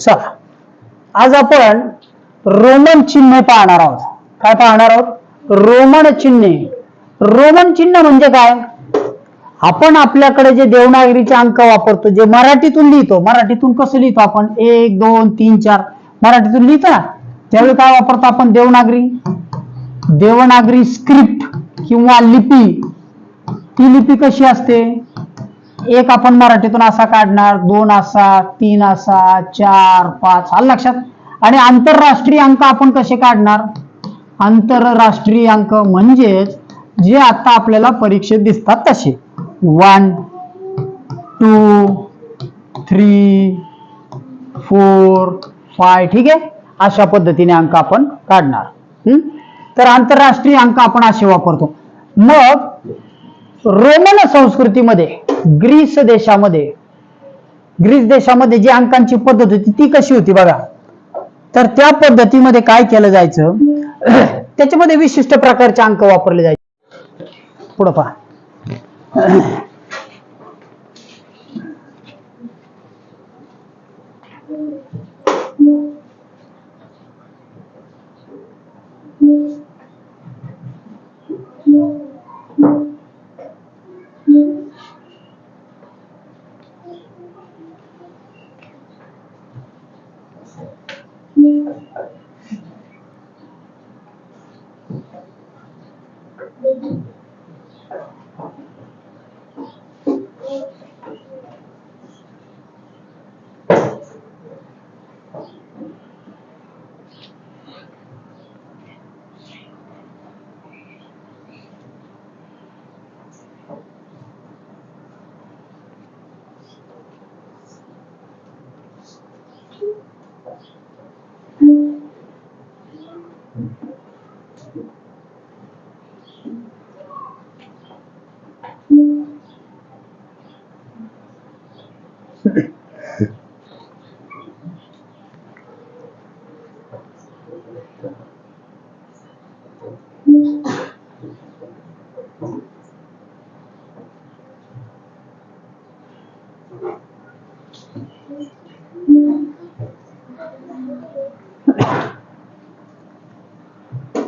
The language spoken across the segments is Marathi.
चला. आज आपण रोमन चिन्ह पाहणार आहोत. काय पाहणार आहोत? रोमन चिन्हे. रोमन चिन्ह म्हणजे काय? आपण आपल्याकडे जे देवनागरीचे अंक वापरतो जे मराठीतून लिहितो मराठीतून कसं लिहितो आपण? एक दोन तीन चार. मराठीतून लिहितो? ना त्यावेळी काय वापरतो आपण? देवनागरी. देवनागरी स्क्रिप्ट किंवा लिपी. ती लिपी कशी असते? एक आपण मराठीतून असा काढणार दोन असा तीन असा चार पाच हा लक्षात? आणि आंतरराष्ट्रीय अंक आपण कसे काढणार? आंतरराष्ट्रीय अंक म्हणजेच जे आता आपल्याला परीक्षेत दिसतात तसे. One two three four five ठीक आहे? अशा पद्धतीने अंक आपण काढणार. हम्म? तर आंतरराष्ट्रीय अंक आपण असे वापरतो. मग रोमन संस्कृतीमध्ये ग्रीस देशामध्ये ग्रीस देशामध्ये जी अंकांची पद्धत होती ती कशी होती बघा. तर त्या पद्धतीमध्ये काय केलं जायचं? त्याच्यामध्ये विशिष्ट प्रकारचे अंक वापरले जायचे. पुढं पहा. Thank you.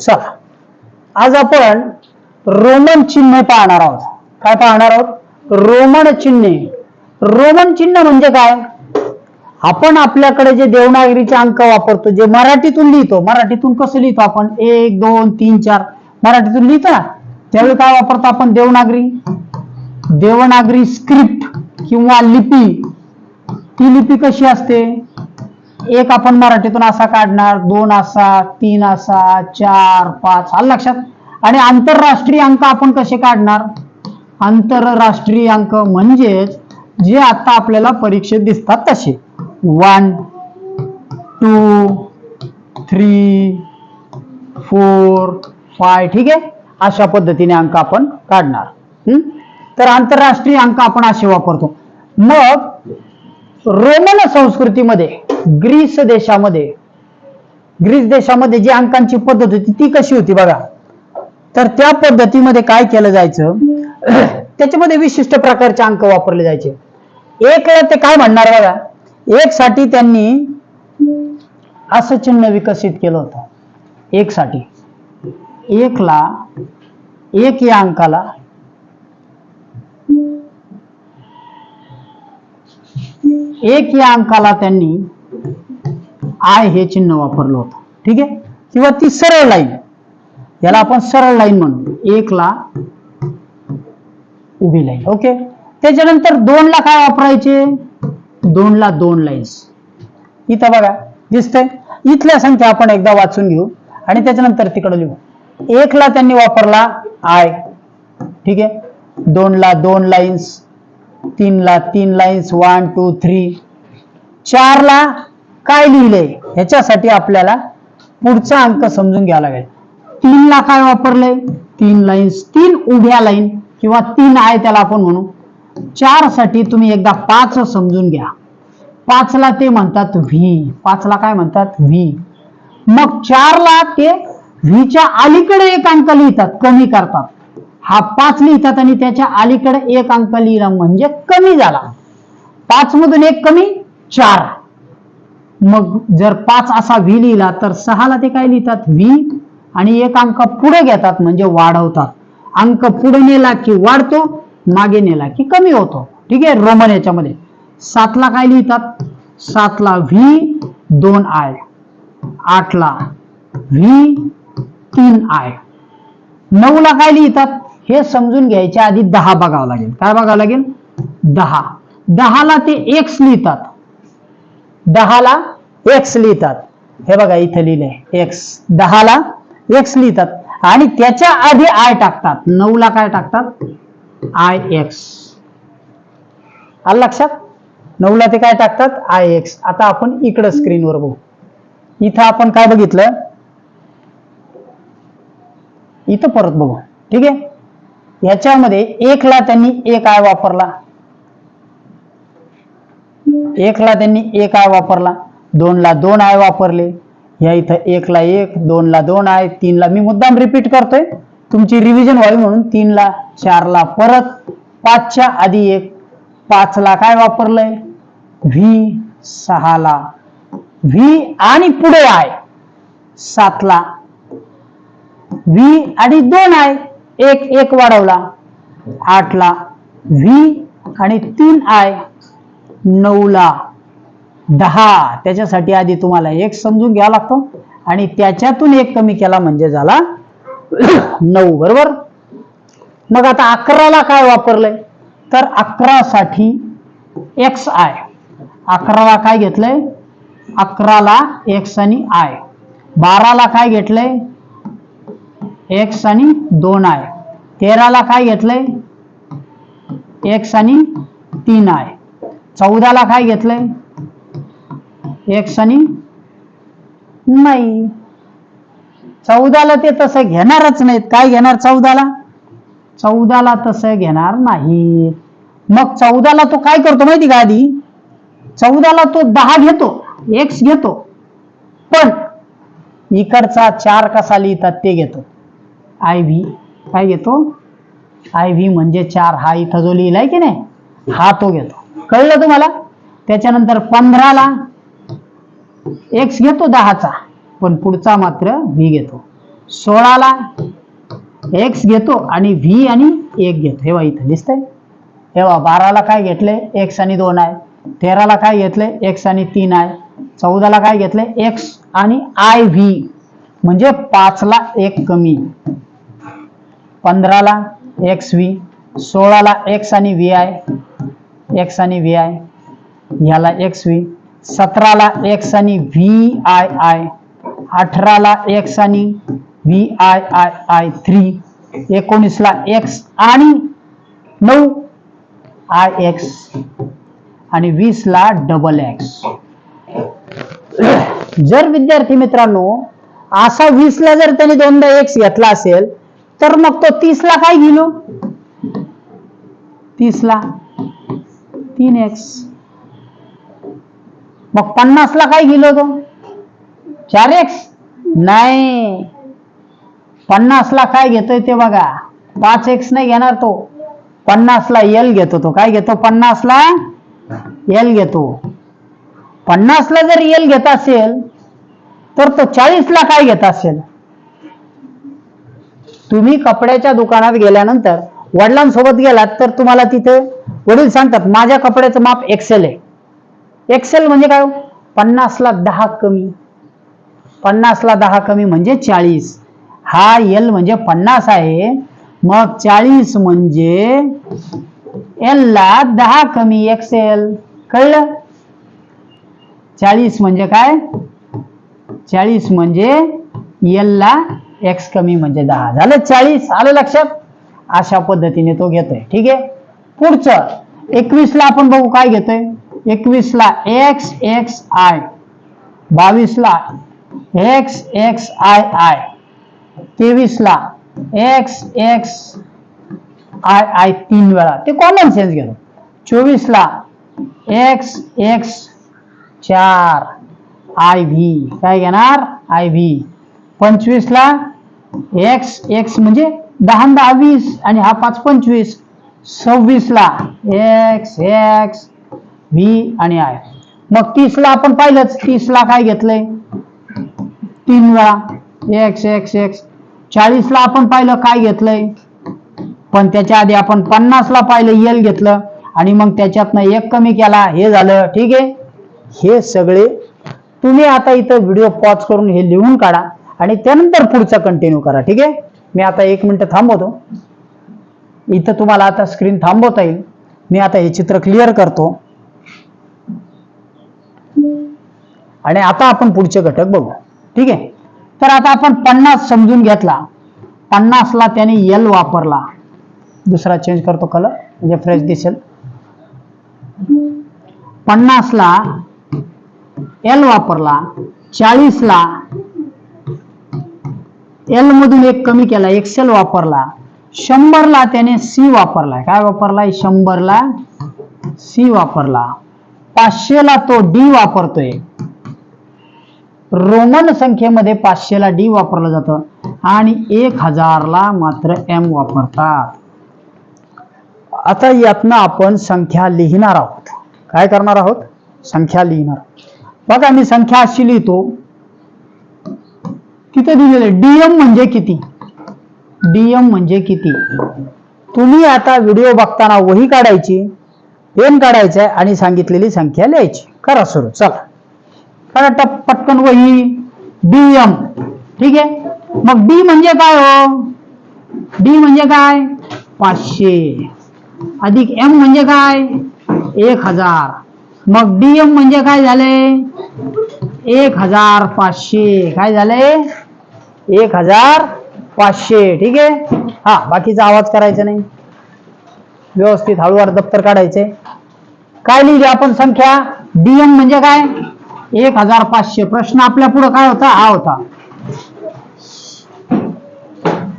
चला आज आपण रोमन चिन्ह पाहणार आहोत काय पाहणार आहोत रोमन चिन्हे रोमन चिन्ह म्हणजे काय? आपण आपल्याकडे जे देवनागरीचे अंक वापरतो जे मराठीतून लिहितो मराठीतून कसं लिहितो आपण? एक दोन तीन चार. मराठीतून लिहितो ना? त्यावेळी काय वापरतो आपण? देवनागरी. देवनागरी स्क्रिप्ट किंवा लिपी. ती लिपी कशी असते? एक आपण मराठीतून असा काढणार दोन असा तीन असा चार पाच. हा लक्षात? आणि आंतरराष्ट्रीय अंक आपण कसे काढणार? आंतरराष्ट्रीय अंक म्हणजेच जे आता आपल्याला परीक्षेत दिसतात तसे. One two three four five ठीक आहे? अशा पद्धतीने अंक आपण काढणार. तर आंतरराष्ट्रीय अंक आपण असे वापरतो. मग रोमन संस्कृतीमध्ये ग्रीस देशामध्ये ग्रीस देशामध्ये जी अंकांची पद्धत होती ती कशी होती बघा. तर त्या पद्धतीमध्ये काय केलं जायचं? त्याच्यामध्ये विशिष्ट प्रकारचे अंक वापरले जायचे. एक ते काय म्हणणार बघा? एक साठी त्यांनी असं चिन्ह विकसित केलं होतं. एक साठी एकला एक या अंकाला. एक या अंकाला त्यांनी आय हे चिन्ह वापरलं होतं. ठीक आहे? किंवा ती सरळ लाईन. याला आपण सरळ लाईन म्हणतो. एकला उभी लाईन ओके? त्याच्यानंतर दोनला काय वापरायचे? दोनला दोन लाईन्स इथं बघा दिसतंय? इथल्या संख्या आपण एकदा वाचून घेऊ आणि त्याच्यानंतर तिकडं लिहू. एकला त्यांनी वापरला आय ठीक आहे? दोनला दोन लाईन्स तीनला तीन लाईन्स वन टू थ्री चार ला काय लिहिलंय ह्याच्यासाठी आपल्याला पुढचा अंक समजून घ्यावा लागेल. तीनला काय वापरलंय? तीन लाईन्स तीन उभ्या लाईन किंवा तीन आहे त्याला आपण म्हणू. चारसाठी तुम्ही एकदा पाच समजून घ्या. पाचला ते म्हणतात व्ही. पाचला काय म्हणतात? व्ही. मग चारला ते व्हीच्या अलीकडे एक अंक लिहितात कमी करतात. हा पाच लिहितात आणि त्याच्या अलीकडे एक अंक लिहिला म्हणजे कमी झाला. पाच मधून एक कमी चार. मग जर पाच असा व्ही लिहिला तर सहाला ते काय लिहितात? व्ही. आणि एक अंक पुढे घेतात म्हणजे वाढवतात. अंक पुढे नेला की वाढतो मागे नेला की कमी होतो. ठीक आहे? रोमन याच्यामध्ये. सातला काय लिहितात? सातला व्ही दोन आय आठला व्ही तीन आय नऊला काय लिहितात? हे समजून घ्यायच्या आधी दहा बघावं लागेल. काय बघावं लागेल? दहा. दहाला ते एक्स लिहितात. दहाला एक्स लिहितात. हे बघा इथे लिहिले एक्स दहाला एक्स लिहितात. आणि त्याच्या आधी आय टाकतात. नऊला काय टाकतात? आय एक्स आलं लक्षात? नऊला ते काय टाकतात? आय एक्स आता आपण इकडं स्क्रीनवर बघू. इथं आपण काय बघितलं? इथं परत बघू. ठीक आहे? याच्यामध्ये एकला त्यांनी एक आय वापरला. एकला त्यांनी एक आय वापरला. दोनला दोन आय वापरले. या इथं एकला एक दोनला दोन आहे तीनला. मी मुद्दाम रिपीट करतोय. तुमची रिव्हिजन व्हावी म्हणून तीनला चारला परत पाचच्या आधी एक पाचला काय वापरलंय? व्ही सहाला. व्ही आणि पुढे आय सातला. व्ही आणि दोन आहे. एक एक वाढवला. आठला. व्ही आणि तीन आय नऊला. दहा त्याच्यासाठी आधी तुम्हाला एक समजून घ्यावा लागतो. आणि त्याच्यातून एक कमी केला म्हणजे झाला नऊ बरोबर? मग आता अकराला काय वापरलंय? तर अकरा साठी एक्स आय अकराला काय घेतलंय? अकराला एक्स आणि आय बाराला काय घेतलंय? एक्स आणि दोन आहे तेराला काय घेतलंय? एक्स आणि तीन आहे चौदाला काय घेतलंय? एक्स आणि नाही. चौदाला ते तसं घेणारच नाहीत. काय घेणार चौदाला? चौदाला तसं घेणार नाहीत. मग चौदाला तो काय करतो माहिती का आधी? चौदाला तो दहा घेतो. एक्स घेतो. पण इकडचा चार कसा लिहितात ते घेतो. आय व्ही काय घेतो? आय व्ही म्हणजे चार. हा इथं जो लिहिलाय की नाही हा तो घेतो. कळलं तुम्हाला? त्याच्यानंतर पंधराला एक्स घेतो दहाचा पण पुढचा मात्र व्ही घेतो. सोळाला एक्स घेतो आणि व्ही आणि एक घेतो. हे इथं दिसतंय. हे बाराला काय घेतले एक्स आणि दोन आहे. तेराला काय घेतले एक्स आणि तीन आहे. चौदाला काय घेतले एक्स आणि आय व्ही म्हणजे पाचला एक कमी. पंधराला एक्स व्ही सोळाला एक्स आणि व्ही आय एक्स आणि व्ही आय ह्याला एक्स व्ही सतराला एक्स आणि व्ही आय आय अठराला एक्स आणि V I I I three एकोणीसला X आणि नऊ आय एक्स आणि वीसला डबल एक्स जर विद्यार्थी मित्रांनो असा वीसला जर त्याने दोनदा एक्स घेतला असेल तर मग तो तीसला काय घेलो तीसला तीन एक्स मग पन्नासला काय गेलो तो? चार एक्स नाही. पन्नासला काय घेतोय ते बघा. पाच एक्स नाही घेणार तो. पन्नासला एल घेतो तो. काय घेतो? पन्नासला एल घेतो. पन्नासला जर एल घेत असेल तर तो चाळीसला काय घेत असेल? तुम्ही कपड्याच्या दुकानात गेल्यानंतर वडिलांसोबत गेलात तर तुम्हाला तिथे वडील सांगतात माझ्या कपड्याचं माप एक्सेल आहे. एक्सेल म्हणजे काय हो? पन्नासला दहा कमी. पन्नासला दहा कमी म्हणजे चाळीस. हा एल म्हणजे पन्नास आहे. मग चाळीस म्हणजे एल ला दहा कमी एक्सेल कळलं? चाळीस म्हणजे काय? चाळीस म्हणजे एल ला एक्स कमी म्हणजे दहा. झालं चाळीस? आलं लक्षात? अशा पद्धतीने तो घेतोय. ठीक आहे? पुढचं. एकवीस ला आपण बघू काय घेतोय? एकवीस ला एक्स एक्स आय बावीस ला एक्स एक्स आय आय तेवीस ला एक्स एक्स आय आय तीन वेळा. ते कॉमन सेन्स घेतो. चोवीस ला एक्स एक्स चार आय व्ही काय घेणार? आय व्ही पंचवीस ला एक्स एक्स म्हणजे दहा दहा वीस आणि हा पाच पंचवीस. सव्वीस ला एक्स एक्स व्ही आणि आय. मग तीसला आपण पाहिलंच तीसला काय घेतलंय? तीन वेळा. एक्स एक्स एक्स चाळीसला आपण पाहिलं काय घेतलंय? पण त्याच्या आधी आपण पन्नासला पाहिलं एल घेतलं. आणि मग त्याच्यातनं एक कमी केला हे झालं. ठीक आहे? हे सगळे तुम्ही आता इथं व्हिडिओ पॉज करून हे लिहून काढा. आणि त्यानंतर पुढचा कंटिन्यू करा. ठीक आहे? मी आता एक मिनिट थांबवतो. इथं तुम्हाला आता स्क्रीन थांबवता येईल. मी आता हे चित्र क्लिअर करतो. आणि आता आपण पुढचे घटक बघू. ठीक आहे? तर आता आपण पन्नास समजून घेतला. पन्नासला त्याने एल वापरला. दुसरा चेंज करतो कलर म्हणजे फ्रेश दिसेल. पन्नासला एल वापरला. चाळीसला एल मधून एक कमी केला एक्सेल वापरला. शंभरला त्याने सी वापरला. काय वापरलाय शंभरला सी वापरला. पाचशेला तो डी वापरतोय. रोमन संख्येमध्ये पाचशेला डी वापरलं जातं. आणि एक हजारला मात्र एम वापरतात. आता यातनं आपण संख्या लिहिणार आहोत. काय करणार आहोत? संख्या लिहिणार बघा मी संख्या अशी लिहितो. तिथे दिलेले डीएम म्हणजे किती? डीएम म्हणजे किती? तुम्ही आता व्हिडिओ बघताना वही काढायची पेन काढायचंय आणि सांगितलेली संख्या लिहायची. करा सुरू चला. करा पटकन वही. डीएम ठीक आहे? मग डी म्हणजे काय हो? डी म्हणजे काय? पाचशे. अधिक एम म्हणजे काय? एक हजार. मग डीएम म्हणजे काय झाले? एक हजार पाचशे. काय झाले? एक हजार पाचशे. ठीक आहे? हा बाकीचा आवाज करायचा नाही. व्यवस्थित हळूवार दप्तर काढायचे. काय लिहिली आपण संख्या? डीएम म्हणजे काय? एक हजार पाचशे प्रश्न आपल्या पुढे काय होता? हा होता.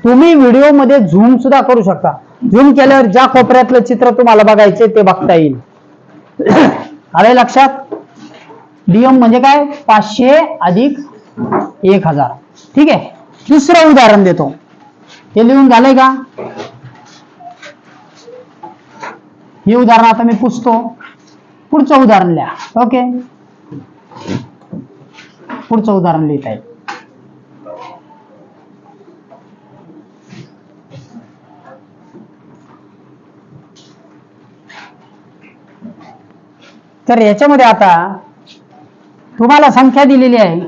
तुम्ही व्हिडिओमध्ये झूम सुद्धा करू शकता. झूम केल्यावर ज्या कोपऱ्यातलं चित्र तुम्हाला बघायचे ते बघता येईल. आलंय लक्षात? डीएम म्हणजे काय? पाचशे अधिक एक हजार ठीक आहे? दुसरं उदाहरण देतो. हे लिहून झालंय का? हे उदाहरण आता मी पुसतो. पुढचं उदाहरण लिहा. ओके? पुढचं उदाहरण लिहित आहे तर याच्यामध्ये आता तुम्हाला संख्या दिलेली आहे.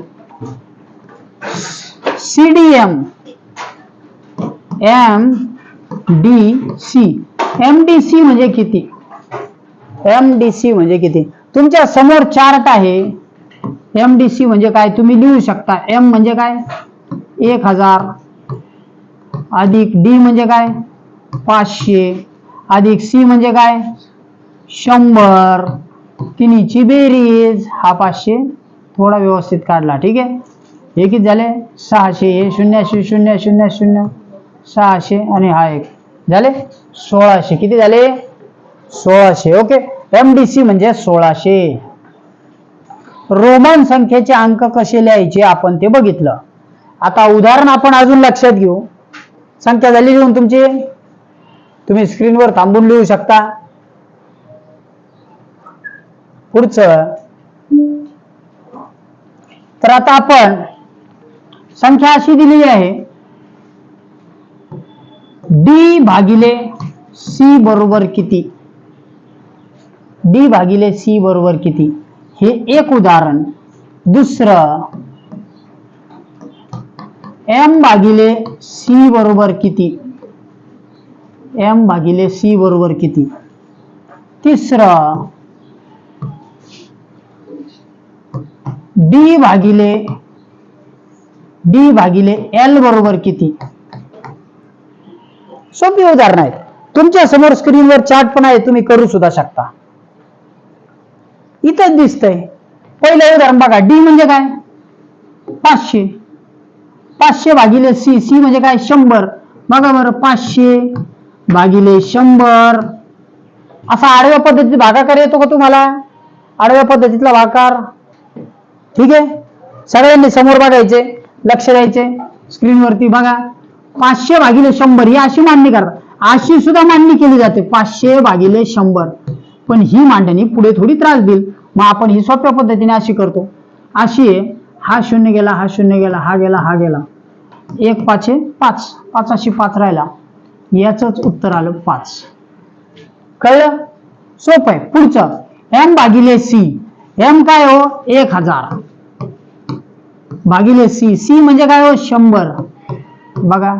CDM M D C M D C म्हणजे किती? एम डी सी म्हणजे किती? तुमच्यासमोर चार्ट आहे. एम डी सी म्हणजे काय? तुम्ही लिहू शकता. एम म्हणजे काय? एक हजार. अधिक डी म्हणजे काय? पाचशे. अधिक सी म्हणजे काय? शंभर. तिन्हीची बेरीज. हा पाचशे थोडा व्यवस्थित काढला. ठीक आहे? हे किती झाले. सहाशे. हे शून्याशे शून्य शून्य शून्य. सहाशे आणि हा एक. झाले? सोळाशे. किती झाले? सोळाशे. ओके. एम डी सी म्हणजे सोळाशे. रोमन संख्येचे अंक कसे लिहायचे आपण ते बघितलं. आता उदाहरण आपण अजून लक्षात घेऊ. संख्या झाली लिहून तुमची. तुम्ही स्क्रीनवर थांबून लिहू शकता. पुढचं. तर आता आपण संख्या अशी दिलेली आहे. डी भागिले सी बरोबर किती? डी भागिले सी बरोबर किती? हे एक उदाहरण. दुसरं एम भागिले सी बरोबर किती? एम भागिले सी बरोबर किती? तिसरं डी भागिले डी भागिले एल बरोबर किती? सोपी उदाहरण आहेत. तुमच्यासमोर स्क्रीनवर चार्ट पण आहे तुम्ही करू सुद्धा शकता. इथंच दिसतंय. पहिलं उदाहरण बघा डी म्हणजे काय? पाचशे. पाचशे भागिले सी सी म्हणजे काय? शंभर. बघा बरं पाचशे भागिले शंभर. असा आडव्या पद्धतीत भागाकार येतो का तुम्हाला? आडव्या पद्धतीतला भागाकार. ठीक आहे? सगळ्यांनी समोर बघायचे लक्ष द्यायचे. स्क्रीनवरती बघा. पाचशे भागिले शंभर ही अशी मांडणी करतात अशी सुद्धा मांडणी केली जाते. पाचशे भागिले शंभर. पण ही मांडणी पुढे थोडी त्रास देईल. मग आपण ही सोप्या पद्धतीने अशी करतो. अशी आहे. हा शून्य गेला हा शून्य गेला हा गेला हा गेला. एक पाचशे पाच. पाचाशी पाच राहिला. याचंच उत्तर आलं पाच. कळलं? सोपं आहे. पुढचं. एम भागिले सी एम काय हो? एक हजार. भागिले सी सी म्हणजे काय हो? शंभर. बघा.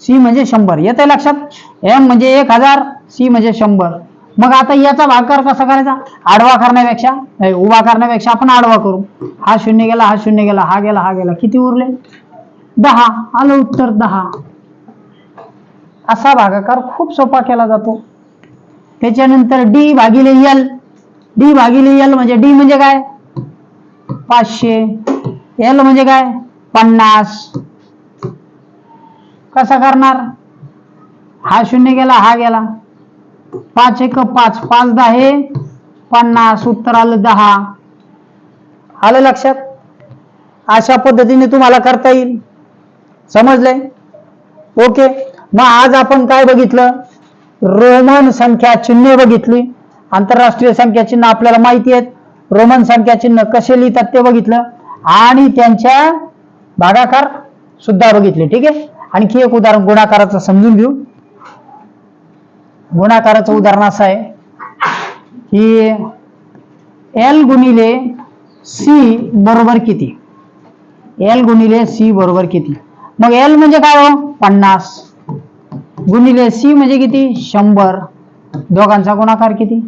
सी म्हणजे शंभर. येत आहे लक्षात? एम म्हणजे एक हजार. सी म्हणजे शंभर. मग आता याचा भागाकार कसा करायचा? आडवा करण्यापेक्षा नाही, उभा करण्यापेक्षा आपण आडवा करू. हा शून्य गेला हा शून्य गेला हा गेला हा गेला. किती उरले? दहा. आलं उत्तर दहा. असा भागाकार खूप सोपा केला जातो. त्याच्यानंतर डी भागिले एल. डी भागिले एल म्हणजे डी म्हणजे काय? पाचशे. एल म्हणजे काय? पन्नास. कसा करणार? हा शून्य गेला हा गेला. पाच एक पाच पाच दहा हे पन्नास उत्तर आलं दहा. आलं लक्षात? अशा पद्धतीने तुम्हाला करता येईल. समजलंय? ओके. मग आज आपण काय बघितलं? रोमन संख्या चिन्हे बघितली. आंतरराष्ट्रीय संख्या चिन्ह आपल्याला माहिती आहेत. रोमन संख्या चिन्ह कसे लिहितात ते बघितलं. आणि त्यांच्या भागाकार सुद्धा बघितले. ठीक आहे? आणखी एक उदाहरण गुणाकाराचं समजून घेऊ. गुणाकाराचं उदाहरण असं आहे की एल गुणिले सी बरोबर किती? एल गुणिले सी बरोबर किती? मग एल म्हणजे काय हो? पन्नास. गुणिले सी म्हणजे किती? शंभर. दोघांचा गुणाकार किती?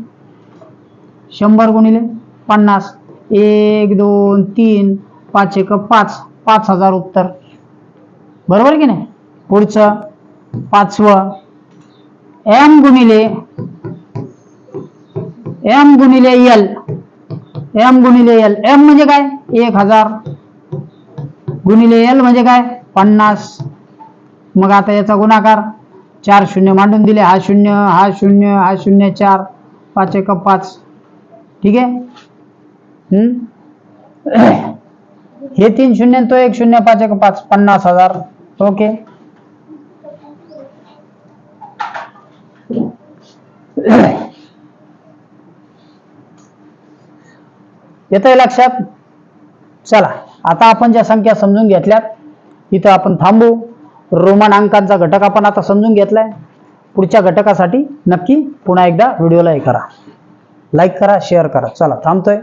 शंभर गुणिले पन्नास. एक दोन तीन पाच एक पाच. पाच हजार उत्तर. बरोबर की नाही? पुढचं पाचवं. एम गुणिले एम गुणिले एल एम गुणिले एल एम म्हणजे काय? एक हजार. गुणिले एल म्हणजे काय? पन्नास. मग आता याचा गुणाकार. चार शून्य मांडून दिले. हा शून्य हा शून्य हा शून्य चार. पाच एक पाच. ठीक आहे? हम्म? हे तीन शून्य तो एक शून्य पाच एक पाच. पन्नास हजार. ओके? येत आहे लक्षात? चला आता आपण ज्या संख्या समजून घेतल्यात इथं आपण थांबू. रोमन अंकांचा घटक आपण आता समजून घेतलाय. पुढच्या घटकासाठी नक्की पुन्हा एकदा व्हिडिओला हे करा. लाईक करा शेअर करा. चला थांबतोय.